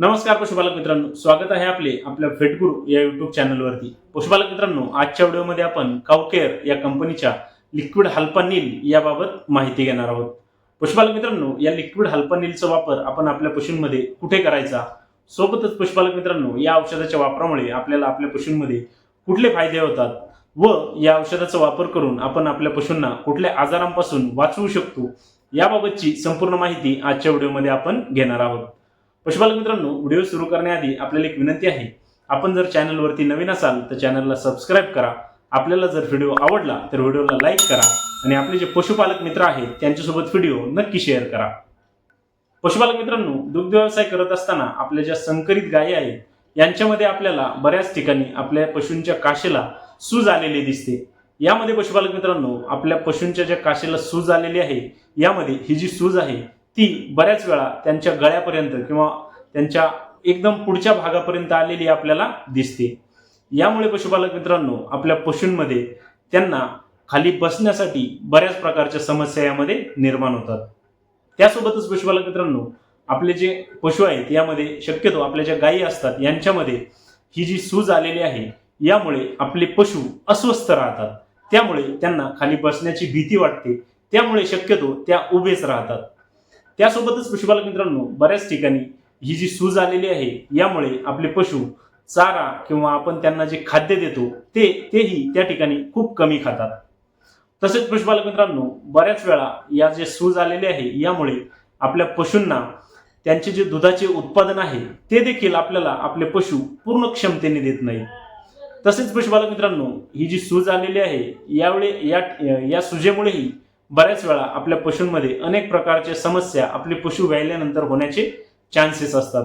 नमस्कार पशुपालक मित्रांनो स्वागत आहे आपले आपल्या फेटगुरु या युट्यूब चॅनलवरती पशुपालक मित्रांनो आजच्या व्हिडिओमध्ये आपण काउकेअर या कंपनीच्या लिक्विड हाल्पानील याबाबत माहिती घेणार आहोत. पशुपालक मित्रांनो या लिक्विड हाल्पानीलचा वापर आपण आपल्या पशूंमध्ये कुठे करायचा? सोबतच पशुपालक मित्रांनो या औषधाच्या वापरामुळे आपल्याला आपल्या पशूंमध्ये कुठले फायदे होतात व या औषधाचा वापर करून आपण आपल्या पशूंना कुठल्या आजारांपासून वाचवू शकतो याबाबतची संपूर्ण माहिती आजच्या व्हिडिओमध्ये आपण घेणार आहोत. पशुपालक मित्रांनो व्हिडिओ सुरू करण्याआधी आपल्याला एक विनंती आहे. आपण जर चॅनलवरती नवीन असाल तर चॅनलला सबस्क्राईब करा. आपल्याला जर व्हिडिओ आवडला तर व्हिडिओला लाईक करा आणि आपले जे पशुपालक मित्र आहेत त्यांच्यासोबत व्हिडिओ नक्की शेअर करा. पशुपालक मित्रांनो दुग्ध व्यवसाय करत असताना आपल्या ज्या संकरित गायी आहेत यांच्यामध्ये आपल्याला बऱ्याच ठिकाणी आपल्या पशूंच्या काशेला सूज आलेली दिसते. यामध्ये पशुपालक मित्रांनो आपल्या पशूंच्या ज्या काशेला सूज आलेली आहे यामध्ये ही जी सूज आहे ती बऱ्याच वेळा त्यांच्या गळ्यापर्यंत किंवा त्यांच्या एकदम पुढच्या भागापर्यंत आलेली आपल्याला दिसते. यामुळे पशुपालक मित्रांनो आपल्या पशूंमध्ये त्यांना खाली बसण्यासाठी बऱ्याच प्रकारच्या समस्या यामध्ये निर्माण होतात. त्यासोबतच पशुपालक मित्रांनो आपले जे पशु आहेत यामध्ये शक्यतो आपल्या ज्या गायी असतात यांच्यामध्ये ही जी सूज आलेली आहे यामुळे आपले पशु अस्वस्थ राहतात. त्यामुळे त्यांना खाली बसण्याची भीती वाटते. त्यामुळे शक्यतो त्या उभेच राहतात. त्यासोबतच पशुपालक मित्रांनो बऱ्याच ठिकाणी ही जी सूज आलेली आहे यामुळे आपले पशु चारा किंवा आपण त्यांना जे खाद्य देतो ते तेही त्या ठिकाणी खूप कमी खातात. तसेच पशुपालक मित्रांनो बऱ्याच वेळा या जे सूज आलेले आहे यामुळे आपल्या पशूंना त्यांचे जे दुधाचे उत्पादन आहे ते देखील आपल्याला आपले पशु पूर्ण क्षमतेने देत नाही तसेच पशुपालक मित्रांनो ही जी सूज आलेली आहे यावेळी या या सुजेमुळेही बऱ्याच वेळा आपल्या पशूंमध्ये अनेक प्रकारच्या समस्या आपले पशु व्यायल्यानंतर होण्याचे चान्सेस असतात.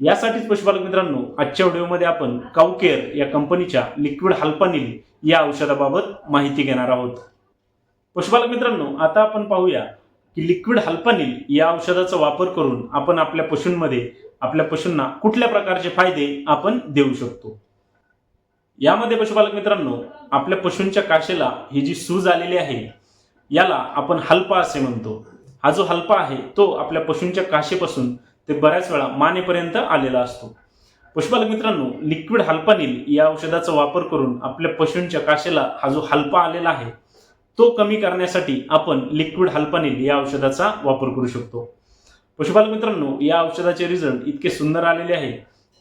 यासाठीच पशुपालक मित्रांनो आजच्या व्हिडिओमध्ये आपण काउकेअर या कंपनीच्या लिक्विड हाल्पानिल या औषधाबाबत माहिती घेणार आहोत. पशुपालक मित्रांनो आता आपण पाहूया की लिक्विड हाल्पानिल या औषधाचा वापर करून आपण आपल्या पशूंमध्ये आपल्या पशूंना कुठल्या प्रकारचे फायदे आपण देऊ शकतो? यामध्ये पशुपालक मित्रांनो आपल्या पशूंच्या काशेला ही जी सूज आलेली आहे याला आपण हल्पा असे म्हणतो. हा जो हल्पा आहे तो आपल्या पशूंच्या काशेपासून ते बऱ्याच वेळा मानेपर्यंत आलेला असतो. पशुपालक मित्रांनो लिक्विड हल्पानील या औषधाचा वापर करून आपल्या पशूंच्या काशेला हा जो हल्पा आलेला आहे तो कमी करण्यासाठी आपण लिक्विड हल्पानील या औषधाचा वापर करू शकतो. पशुपालक मित्रांनो या औषधाचे रिझल्ट इतके सुंदर आलेले आहे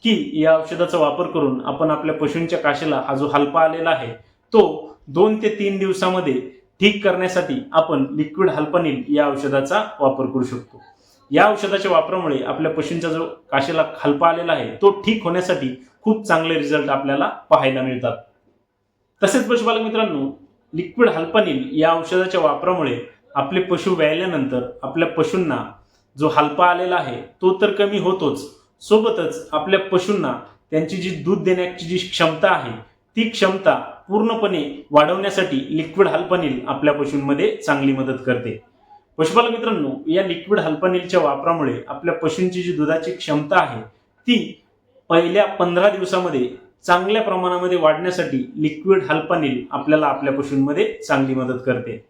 की या औषधाचा वापर करून आपण आपल्या पशूंच्या काशेला हा जो हल्पा आलेला आहे तो दोन ते तीन दिवसामध्ये ठीक करण्यासाठी आपण लिक्विड हल्पनील या औषधाचा वापर करू शकतो. या औषधाच्या वापरामुळे आपल्या पशूंचा जो काशेला खालपा आलेला आहे तो ठीक होण्यासाठी खूप चांगले रिझल्ट आपल्याला पाहायला मिळतात. तसेच पशुपालक मित्रांनो लिक्विड हल्पनील या औषधाच्या वापरामुळे आपले पशु व्यायल्यानंतर आपल्या पशूंना जो हालपा आलेला आहे तो तर कमी होतोच. सोबतच आपल्या पशूंना त्यांची जी दूध देण्याची जी क्षमता आहे ती क्षमता पूर्णपणे वाढवण्यासाठी लिक्विड हल्पनील आपल्या पशूंमध्ये चांगली मदत करते. पशुपालक मित्रांनो या लिक्विड हल्पनीलच्या वापरामुळे आपल्या पशूंची जी दुधाची क्षमता आहे ती पहिल्या पंधरा दिवसामध्ये चांगल्या प्रमाणामध्ये वाढण्यासाठी लिक्विड हल्पनील आपल्याला आपल्या पशूंमध्ये चांगली मदत करते.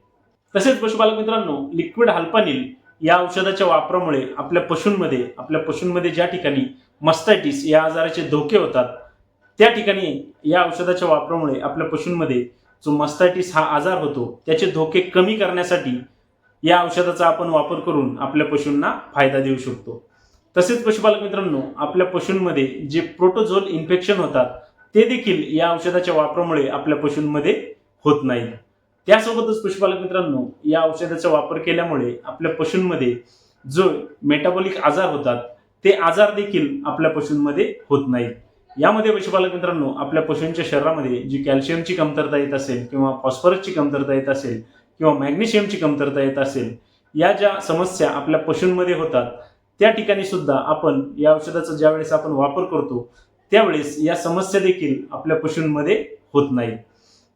तसेच पशुपालक मित्रांनो लिक्विड हल्पनील या औषधाच्या वापरामुळे आपल्या पशूंमध्ये आपल्या पशूंमध्ये ज्या ठिकाणी मस्टायटिस या आजाराचे धोके होतात त्या ठिकाणी या औषधाच्या वापरामुळे आपल्या पशूंमध्ये जो मस्टायटिस हा आजार होतो त्याचे धोके कमी करण्यासाठी या औषधाचा आपण वापर करून आपल्या पशूंना फायदा देऊ शकतो. तसेच पशुपालक मित्रांनो आपल्या पशूंमध्ये जे प्रोटोझोल इन्फेक्शन होतात ते देखील या औषधाच्या वापरामुळे आपल्या पशूंमध्ये होत नाही. त्यासोबतच पशुपालक मित्रांनो या औषधाचा वापर केल्यामुळे आपल्या पशूंमध्ये जो मेटाबॉलिक आजार होतात ते आजार देखील आपल्या पशूंमध्ये होत नाहीत. यामध्ये पशुपालक मित्रांनो आपल्या पशूंच्या शरीरामध्ये जी कॅल्शियमची कमतरता येत असेल किंवा फॉस्फरसची कमतरता येत असेल किंवा मॅग्नेशियमची कमतरता येत असेल या ज्या समस्या आपल्या पशूंमध्ये होतात त्या ठिकाणी सुद्धा आपण या औषधाचा ज्यावेळेस आपण वापर करतो त्यावेळेस या समस्या देखील आपल्या पशूंमध्ये होत नाही.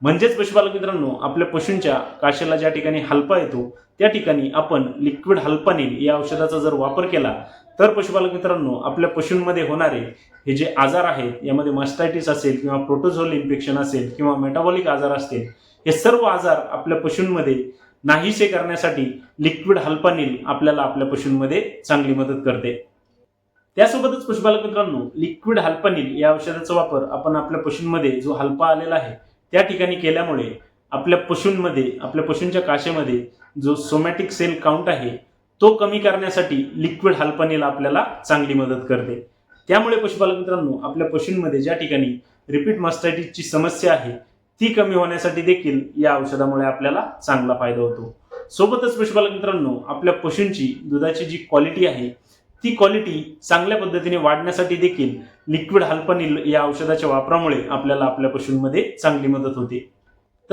म्हणजेच पशुपालक मित्रांनो आपल्या पशूंच्या काशेला ज्या ठिकाणी हलपा येतो त्या ठिकाणी आपण लिक्विड हल्पानील या औषधाचा जर वापर केला तर पशुपालक मित्रांनो आपल्या पशूंमध्ये होणारे हे जे आजार आहेत यामध्ये मास्टायटिस असेल किंवा प्रोटोझोल इन्फेक्शन असेल किंवा मेटाबॉलिक आजार असतील हे सर्व आजार आपल्या पशूंमध्ये नाहीसे करण्यासाठी लिक्विड हल्पानील आपल्याला आपल्या पशूंमध्ये चांगली मदत करते. त्यासोबतच पशुपालक मित्रांनो लिक्विड हल्पानील या औषधाचा वापर आपण आपल्या पशूंमध्ये जो हलपा आलेला आहे त्या ठिकाणी केल्यामुळे आपल्या पशूंमध्ये आपल्या पशूंच्या काशेमध्ये जो सोमॅटिक सेल काउंट आहे तो कमी करण्यासाठी लिक्विड हाल्पानील आपल्याला चांगली मदत करते. त्यामुळे पशुपालक मित्रांनो आपल्या पशूंमध्ये ज्या ठिकाणी रिपीट मास्टायटिसची समस्या आहे ती कमी होण्यासाठी देखील या औषधामुळे आपल्याला चांगला फायदा होतो. सोबतच पशुपालक मित्रांनो आपल्या पशूंची दुधाची जी क्वालिटी आहे ती क्वालिटी चांगल्या पद्धतीने वाढण्यासाठी देखील लिक्विड हाल्पनील या औषधाच्या वापरामुळे आपल्याला आपल्या पशूंमध्ये चांगली मदत होते.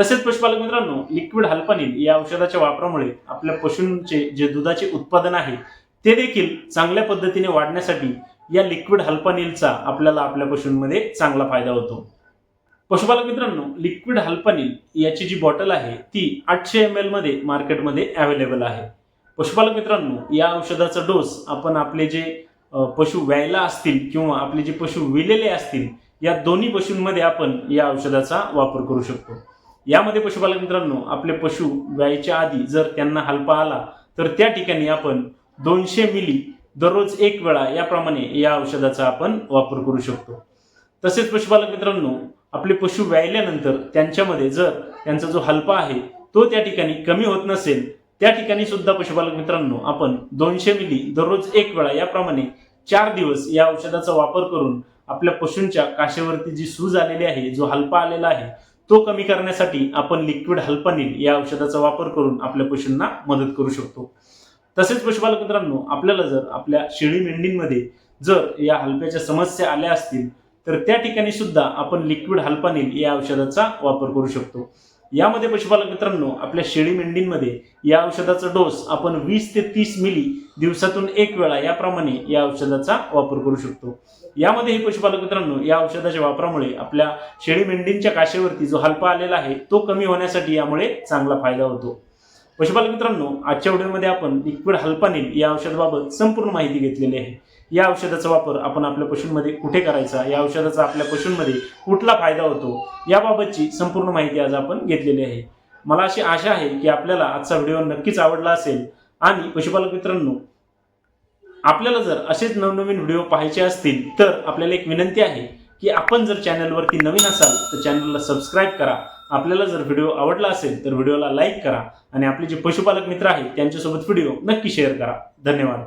तसेच पशुपालक मित्रांनो लिक्विड हल्पानील या औषधाच्या वापरामुळे आपल्या पशूंचे जे दुधाचे उत्पादन आहे ते देखील चांगल्या पद्धतीने वाढण्यासाठी या लिक्विड हल्पानीलचा आपल्याला आपल्या पशूंमध्ये चांगला फायदा होतो. पशुपालक मित्रांनो लिक्विड हल्पानील याची जी बॉटल आहे ती आठशे एम एलमध्ये मार्केटमध्ये अवेलेबल आहे. पशुपालक मित्रांनो या औषधाचा डोस आपण आपले जे पशु व्यायला असतील किंवा आपले जे पशु विलेले असतील या दोन्ही पशूंमध्ये आपण या औषधाचा वापर करू शकतो. यामध्ये पशुपालक मित्रांनो आपले पशु व्यायच्या आधी जर त्यांना हलपा आला तर त्या ठिकाणी आपण दोनशे मिली दररोज एक वेळा याप्रमाणे या औषधाचा आपण वापर करू शकतो. तसेच पशुपालक मित्रांनो आपले पशु व्यायल्यानंतर त्यांच्यामध्ये जर त्यांचा जो हलपा आहे तो त्या ठिकाणी कमी होत नसेल त्या ठिकाणी सुद्धा पशुपालक मित्रांनो आपण दोनशे मिली दररोज एक वेळा याप्रमाणे चार दिवस या औषधाचा वापर करून आपल्या पशूंच्या काशेवरती जी सूज आलेली आहे जो हलपा आलेला आहे तो कमी करण्यासाठी आपण लिक्विड हल्पानील या औषधाचा वापर करून आपल्या पशूंना मदत करू शकतो. तसेच पशुपालक मित्रांनो आपल्याला जर आपल्या शेळी मेंढींमध्ये जर या हलप्याच्या समस्या आल्या असतील तर त्या ठिकाणी सुद्धा आपण लिक्विड हल्पानील या औषधाचा वापर करू शकतो. यामध्ये पशुपालक मित्रांनो आपल्या शेळी मेंढींमध्ये या औषधाचा डोस आपण वीस ते तीस मिली दिवसातून एक वेळा याप्रमाणे या औषधाचा वापर करू शकतो. यामध्ये हे पशुपालक मित्रांनो या औषधाच्या वापरामुळे आपल्या शेळी मेंढींच्या काशेवरती जो हलपा आलेला आहे तो कमी होण्यासाठी यामुळे चांगला फायदा होतो. पशुपालक मित्रांनो आजच्या व्हिडिओमध्ये आपण लिक्विड हल्पानील या औषधाबाबत संपूर्ण माहिती घेतलेली आहे. या औषधाचा वापर आपण आपल्या पशूंमध्ये कुठे करायचा? या औषधाचा आपल्या पशूंमध्ये कुठला फायदा होतो? याबाबतची संपूर्ण माहिती आज आपण घेतलेली आहे. मला अशी आशा आहे की आपल्याला आजचा व्हिडिओ नक्कीच आवडला असेल. आणि पशुपालक मित्रांनो आपल्याला जर असेच नवनवीन व्हिडिओ पाहायचे असतील तर आपल्याला एक विनंती आहे की आपण जर चॅनलवरती नवीन असाल तर चॅनलला सबस्क्राईब करा. आपल्याला जर व्हिडिओ आवडला असेल तर व्हिडिओला लाईक करा. आणि आपले जे पशुपालक मित्र आहेत त्यांच्यासोबत व्हिडिओ नक्की शेअर करा. धन्यवाद.